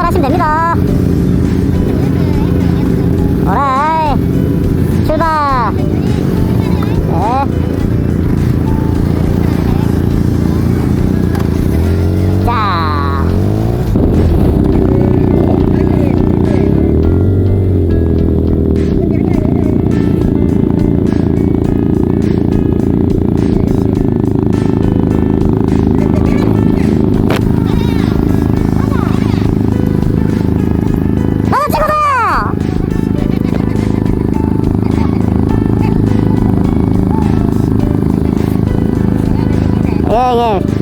출발하시면 됩니다. 예, 예.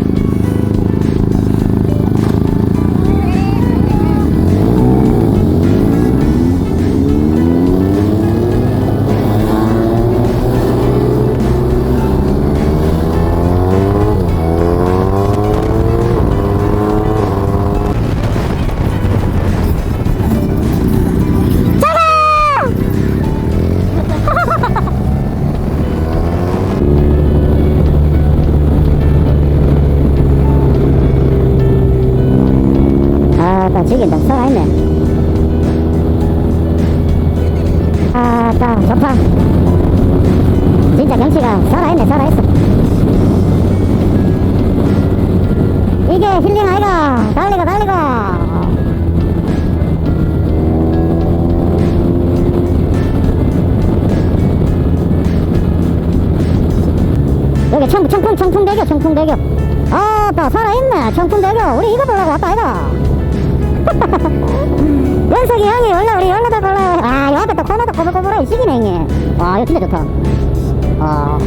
청, 청풍, 청풍대교, 청풍대교. 아, 또 살아있네, 청풍대교. 우리 이거 보려고 왔다, 이거. 연석이 형이 원래 우리 연락도 걸러 아, 요 앞에 또 코너도 꼬불꼬불해, 시기네, 형님. 와, 이거 진짜 좋다. 아.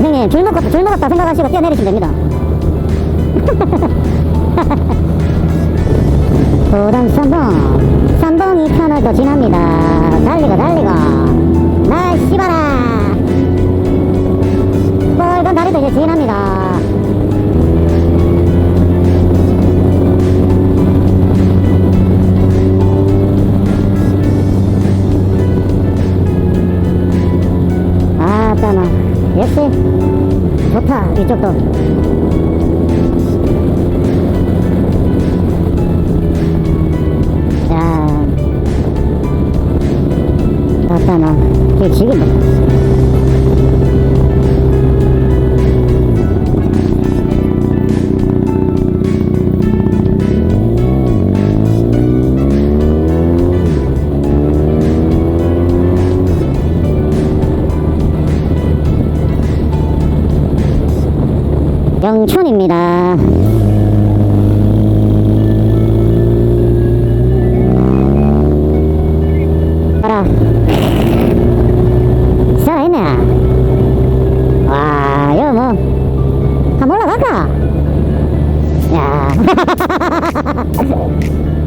형님, 줄 먹었다, 줄 먹었다 생각하시고 뛰어내리시면 됩니다. 도당 3번, 3번이 터널도 지납니다. 달리고, 달리고. 나, 씨발아. 빨간 다리도 이제 지납니다. 아, 따마. 역시, 좋다, 이쪽도. 야. 아, 따마. 이게 지금. 아,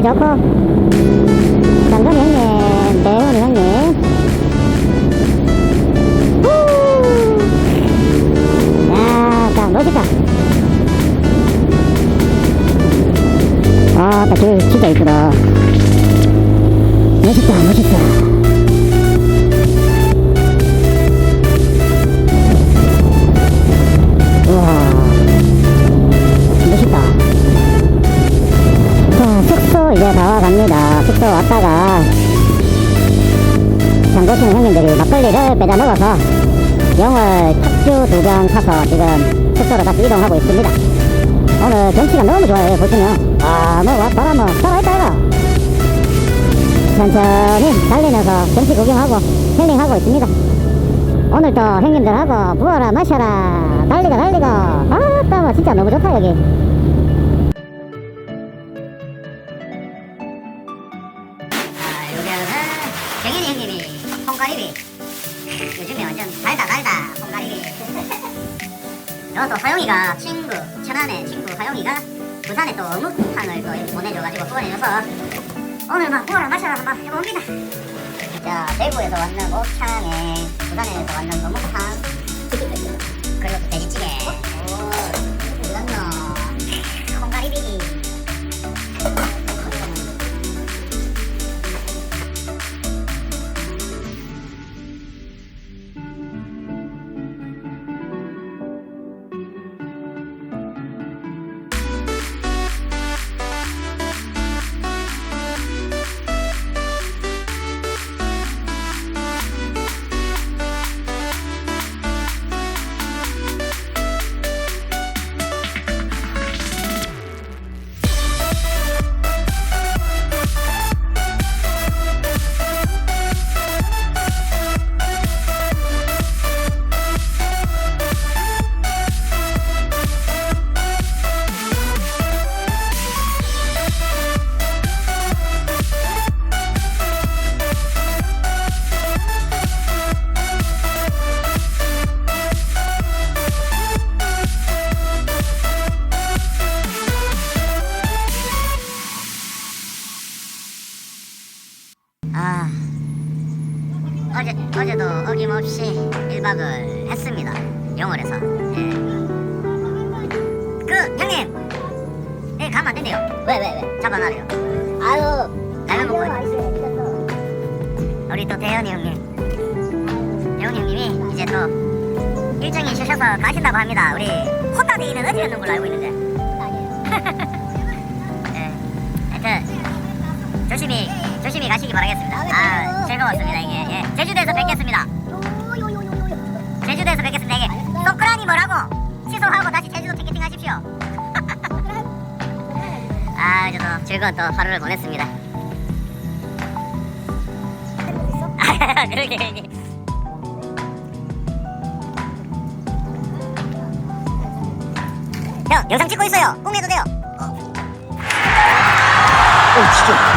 아, 딱길 좋고. 장건이 형님, 대훈이 형님. 후! 야, 딱 멋있다. 아, 딱길 진짜 이쁘다. 멋 숙소 왔다가 장고치는 형님들이 막걸리를 빼다 먹어서 영월 탁주 두 병 사서 지금 숙소로 다시 이동하고 있습니다. 오늘 경치가 너무 좋아요. 보시면 아, 뭐 왔다가 뭐 살아있다 이거. 천천히 달리면서 경치 구경하고 힐링하고 있습니다. 오늘도 형님들하고 부어라 마셔라 달리가 달리가 아따 뭐 진짜 너무 좋다 여기. 콩가리비. 요즘에 완전 달다 달다 콩가리비. 저또 화영이가 친구 천안의 친구 화영이가 부산에 또 어묵탕을 또 보내줘가지고 후원해줘서 오늘 막 뭐라 마셔라 한번 해봅니다. 자 대구에서 왔는 옥창에 부산에서 왔는 어묵탕 그리고 또 돼지찌개 왜 왜 왜? 잡아놔요 아유. 라면 먹고 우리 또 대현이 형님. 대현이 형님이 이제 또 일정이 쉬셔서 가신다고 합니다. 우리 호타데이는 어디였는 걸로 알고 있는데? 예. 하여튼 조심히 조심히 가시기 바라겠습니다. 아 즐거웠습니다 이게. 예. 제주도에서 뵙겠습니다. 제주도에서 뵙겠습니다 이게. 소크라니 뭐라고? 취소하고 다시 제주도 티켓팅 하십시오. 아 저도 즐거운 또 하루를 보냈습니다. 아, 그러게 그러게. 형 영상 찍고 있어요. 꽁해도 돼요. 어, 진짜.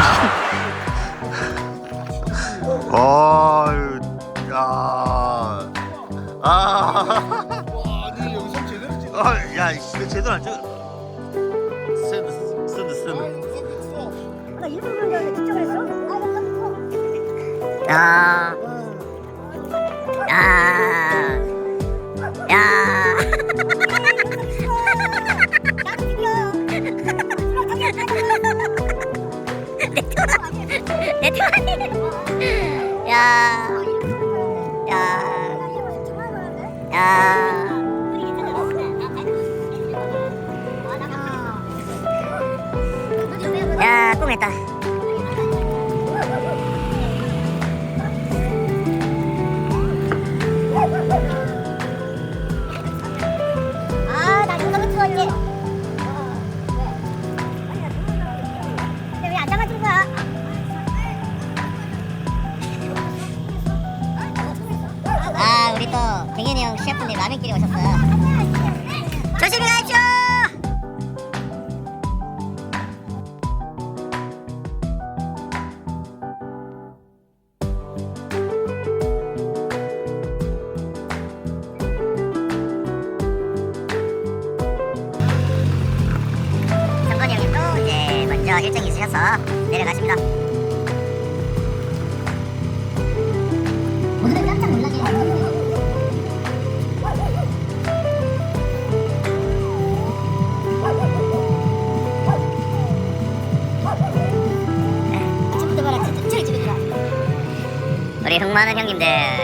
우리 흥 많은 형님들.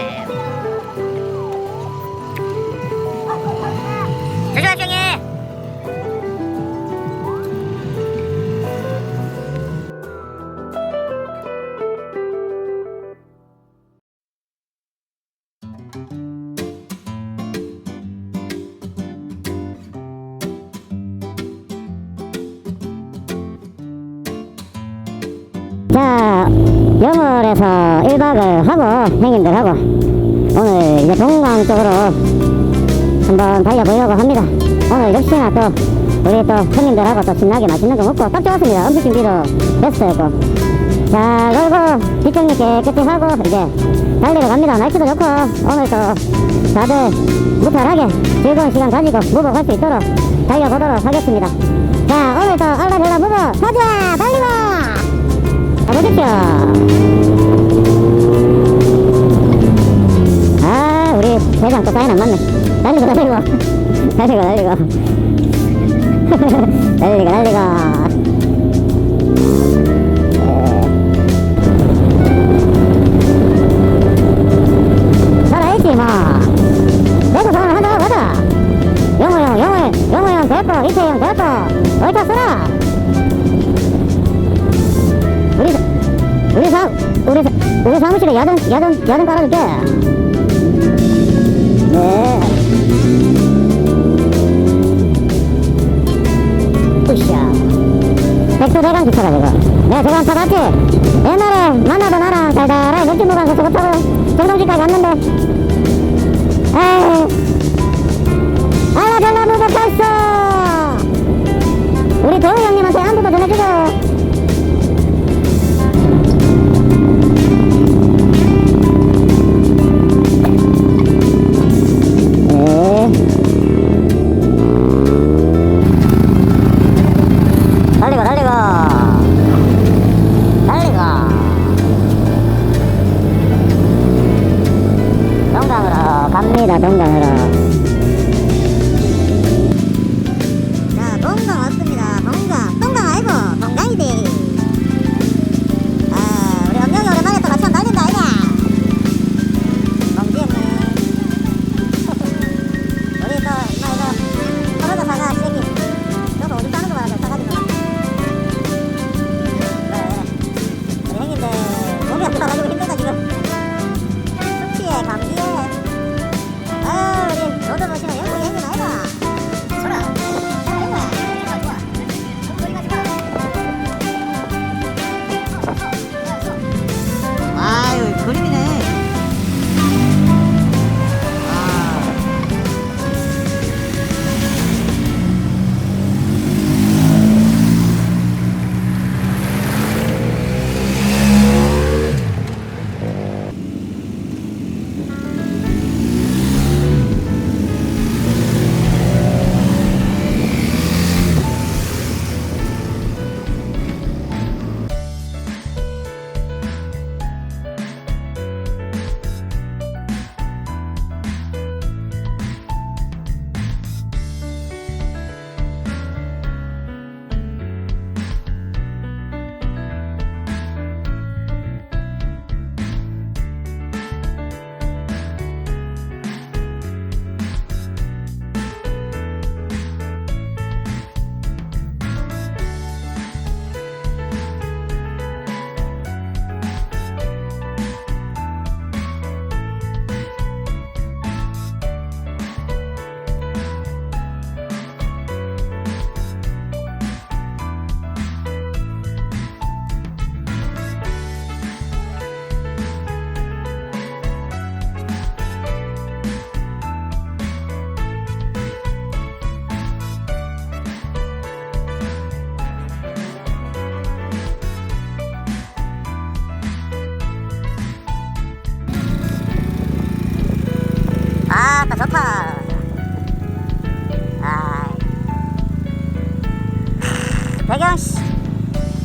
영월에서 1박을 하고, 형님들하고, 오늘 이제 동강 쪽으로 한번 달려보려고 합니다. 오늘 역시나 또, 우리 또 형님들하고 또 신나게 맛있는 거 먹고 딱 좋았습니다. 음식 준비도 됐어요, 또. 자, 그리고 뒷정리 깨끗이 하고 이제 달리러 갑니다. 날씨도 좋고 오늘 또 다들 무탈하게 즐거운 시간 가지고 무보 갈수 있도록 달려보도록 하겠습니다. 자, 오늘도 알라벨라 무보 가자! 가보십시오. 아, 우리 대장 또 사인 안 맞네. 달리고, 달리고. 달리고, 달리고. 달리고, 달리고. 우리 사무실에 야전 야전 야전 깔아줄게. 네. 으쌰 백두대간 기차가 지고 내가 저거 한타 봤지 옛날에 만나던 나랑 달달하게 맥주 먹으면서 저거 타고. 정동지까지 갔는데. 에이. 알라 별라 무고 탔어. 우리 도우 형님한테 안부도 전해주고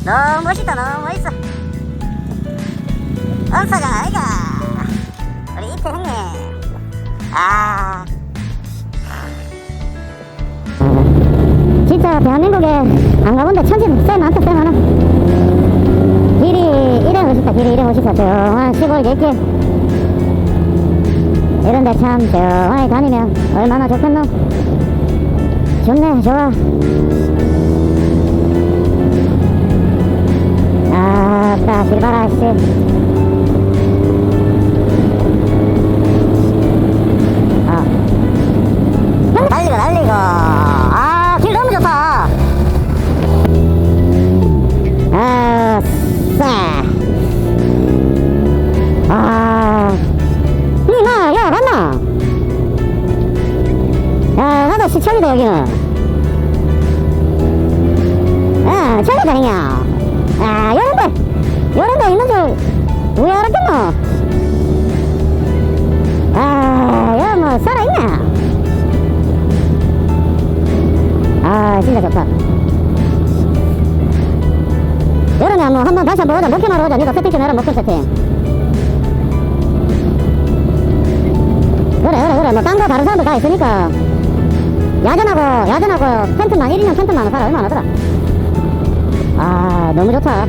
너무 멋있다 너무 멋있어. 엄사장 아이가. 우리 이태 형님. 아. 진짜 대한민국에 안 가본데 천지는 쎄 많다 쎄 많아. 길이 이래 멋있다 길이 이래 멋있어 조용한 시골 예길. 이런데 참 조용하게 다니면 얼마나 좋겠노? 좋네, 좋아. 길바라, 씨. 아. 달리고, 달리고. 아, 길 너무 좋다. 아, 싸. 아. 니나 야 맞나? 야 나도 시청이다 여기는 아 저기다 형이야 아 여러분 들 이런 데 있는 줄왜 알았겠노? 아, 야, 뭐, 살아있네. 아, 진짜 좋다. 여름에 뭐, 한번 다시 한번 오자. 먹기만 오자. 니가 세팅 좀 해라, 먹기 세팅. 그래, 그래, 그래. 뭐, 딴거 다른 사람들 다 있으니까. 야전하고, 야전하고, 텐트만, 1인용 텐트만 살아. 얼마나 하더라? 아, 너무 좋다.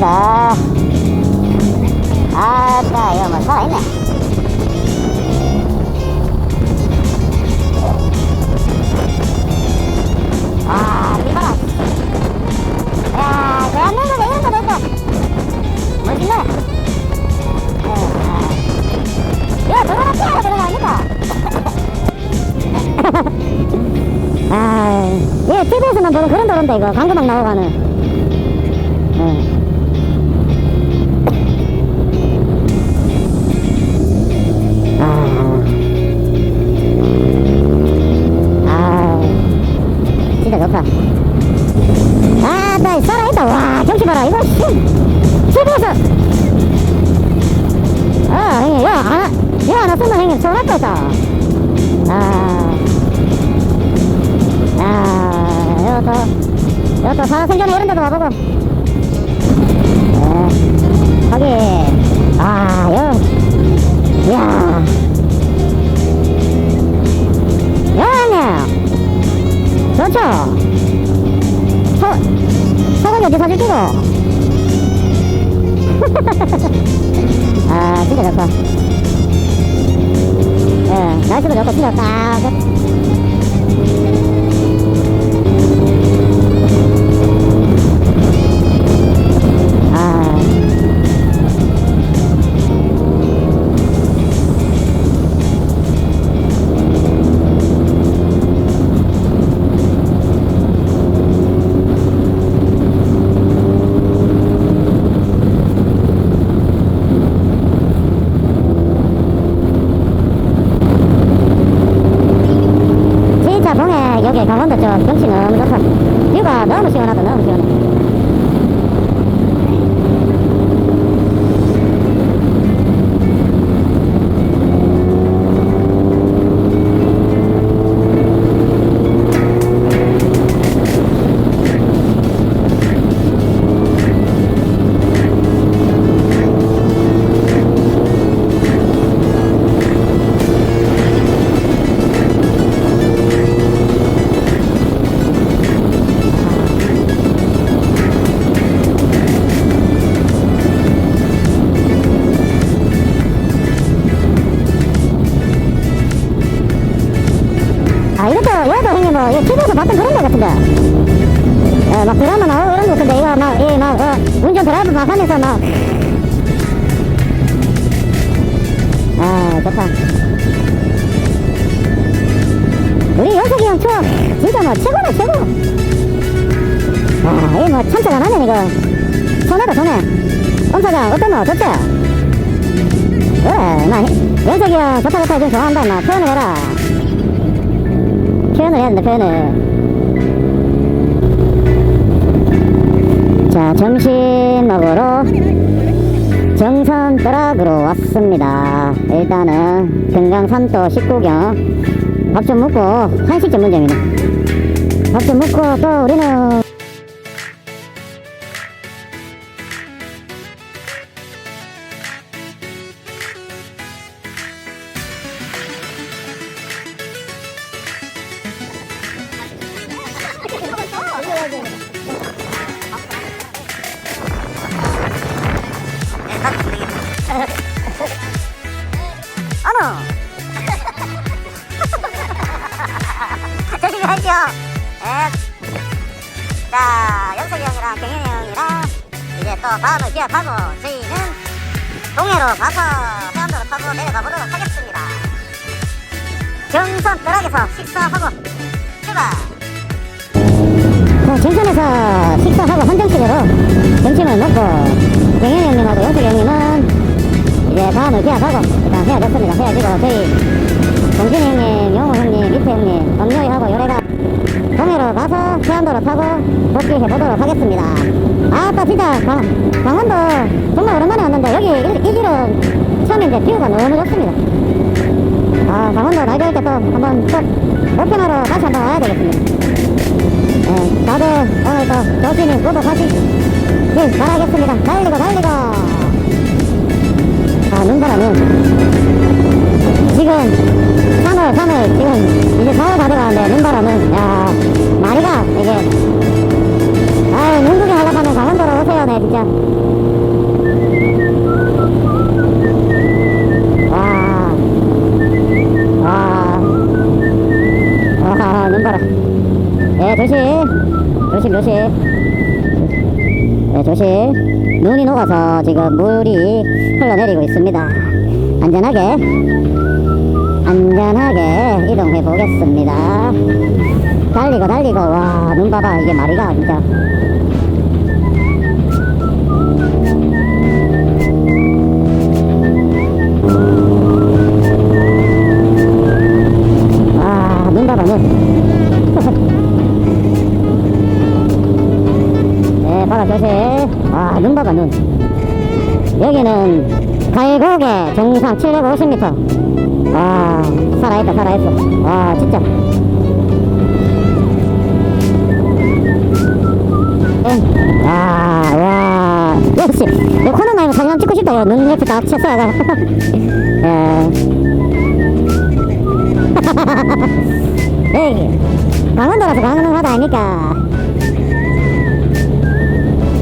출발합니다. 아따, 이거 뭐 살아있네. 아, 이봐라. 야, 대한민국에 이런 거 됐다. 멋있네. 예, 아. 야, 저거는 피하러 들어가 아닙니까? 아, 예, TV에서만 보는 그런 도로인데, 이거. 광고 막 나오가는. 예. 좋죠? 소, 소고기 어디 사줄기고? 아, 진짜 좋다. 예, 날씨도 좋고, 진짜 딱. 좋다. 우리 영석이 형 추억 진짜 뭐 최고다 최고. 아, 이거 뭐 참사가 나면 이거 손해다 손해. 엄사장 어떠노 좋지? 그래, 나 영석이 형 좋다 좋다 좀 좋아한다 나 표현을 해라. 표현을 해야 된다 표현을. 자 점심 먹으러 정선 떠락으로 왔습니다. 일단은 금강산도 식구경 밥 좀 먹고 한식 전문점이네. 밥 좀 먹고 또 우리는 저리 가죠. 네. 자, 영석이 형이랑 경현이 형이랑 이제 또 밤을 기억하고 저희는 동해로 가서 해안도로 타고 내려가 보도록 하겠습니다. 경선 벼락에서 식사하고 출발! 그 경선에서 식사하고 한정식으로 점심을 먹고 경현이 형님하고 영석이 형님은 이제 다음을 기약하고 일단 헤어졌습니다. 헤어지고 저희 동진이 형님, 영호 형님, 밑에 형님, 박요희하고 요래가 동해로 가서 해안도로 타고 복귀해 보도록 하겠습니다. 아까 진짜 강, 강원도 정말 오랜만에 왔는데 여기 이, 이 길은 처음인데 뷰가 너무 좋습니다. 아 강원도 날 좋을 때또 한번 꼭 목표하러 다시 한번 와야 되겠습니다. 네, 다들 오늘 또 조심히 구독하시길 바라겠습니다. 달리고 달리고 아 눈바람이 지금 3월 3월 지금 이제 4월 다 돼가는데 눈바람은 야 마리가 이게 아이 눈 구경 하려고 하면 강원도로 오세요 네 진짜. 네, 조심. 조심, 조심. 네, 조심. 눈이 녹아서 지금 물이 흘러내리고 있습니다. 안전하게, 안전하게 이동해 보겠습니다. 달리고, 달리고, 와, 눈 봐봐. 이게 말이가, 진짜. 네, 바다 조심. 아, 눈 봐봐, 눈. 여기는 갈고개 정상 750m. 와, 살아있다, 살아있어. 와, 진짜. 응. 와, 와. 역시, 이 코너 말고 사진 찍고 싶다. 눈딱 쳤어야 돼. 예. 강원도라서 가능하다 아닙니까?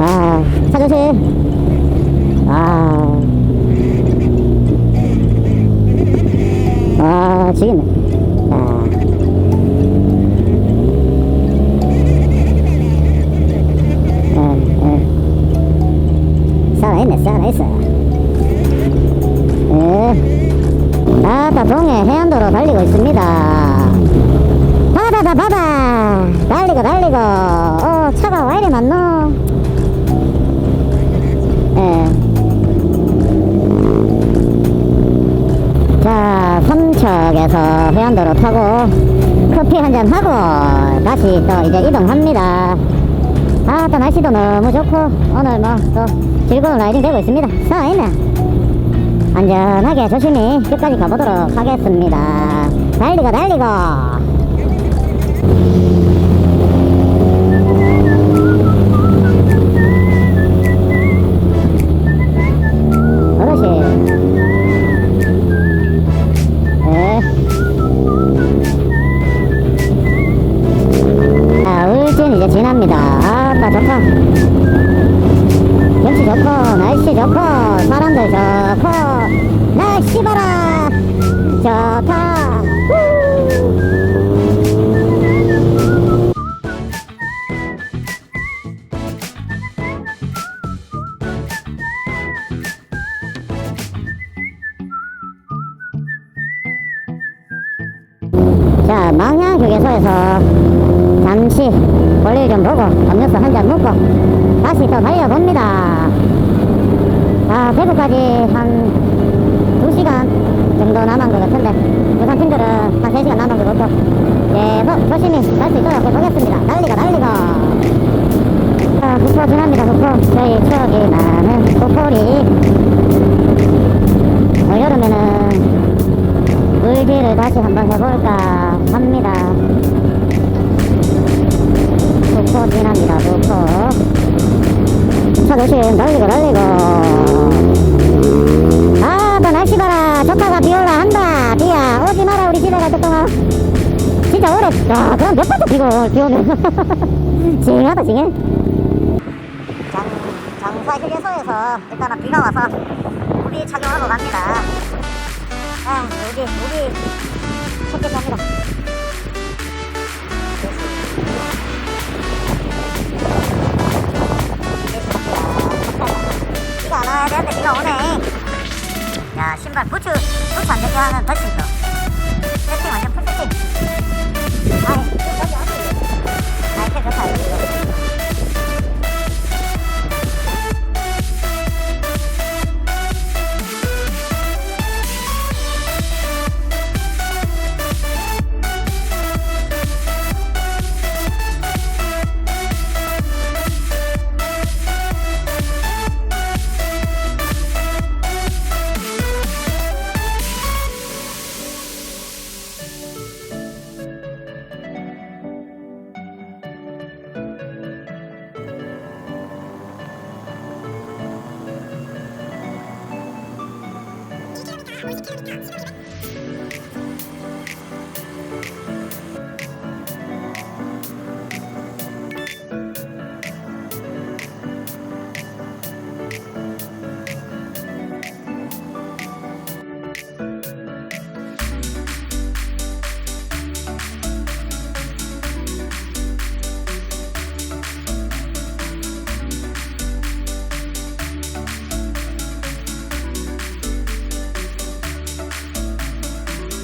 아, 차조심. 아. 아, 지겠네. 아. 예, 예. 살아있네, 살아있어. 예. 동해 해안도로 달리고 있습니다. 바다다, 바다. 달리고, 달리고. 어, 차가 왜 이리 많노? 예. 자, 삼척에서 해안도로 타고 커피 한잔 하고 다시 또 이제 이동합니다. 아, 또 날씨도 너무 좋고 오늘 뭐 또 즐거운 라이딩 되고 있습니다. 살아있네. 안전하게 조심히 끝까지 가보도록 하겠습니다. 달리고 달리고. 자, 망향 휴게소에서 잠시 볼일 좀 보고 음료수 한 잔 먹고 다시 또 달려봅니다. 아, 대구까지 한 2시간 정도 남은 것 같은데 부산 팀들은 한 3시간 남은 것 같고 계속 조심히 갈 수 있도록 해보겠습니다. 달리고 달리고 아, 후포 지납니다. 후포 저희 추억이 많은 후포리 어, 여름에는 물질을 다시 한번 해볼까 합니다. 부포 지납니다, 부포. 차 조심, 날리고, 날리고. 아, 또 날씨 봐라. 조카가 비 올라 한다. 비야, 오지 마라, 우리 집에 갈때 동안. 진짜 오래, 야, 그럼 몇 번도 비고, 비 오면. 징하다, 징해. 장, 장사 휴게소에서 일단은 비가 와서 우비 착용하고 갑니다. 아, 여기, 여기, 좋겠습니다. 않아야 되는데 비가 오네. 야 신발 부츠 부츠 안 되게 하는 덜신도. 세팅 완전 풀 세팅. 아이 여기 어디? 아 이렇게 좋다.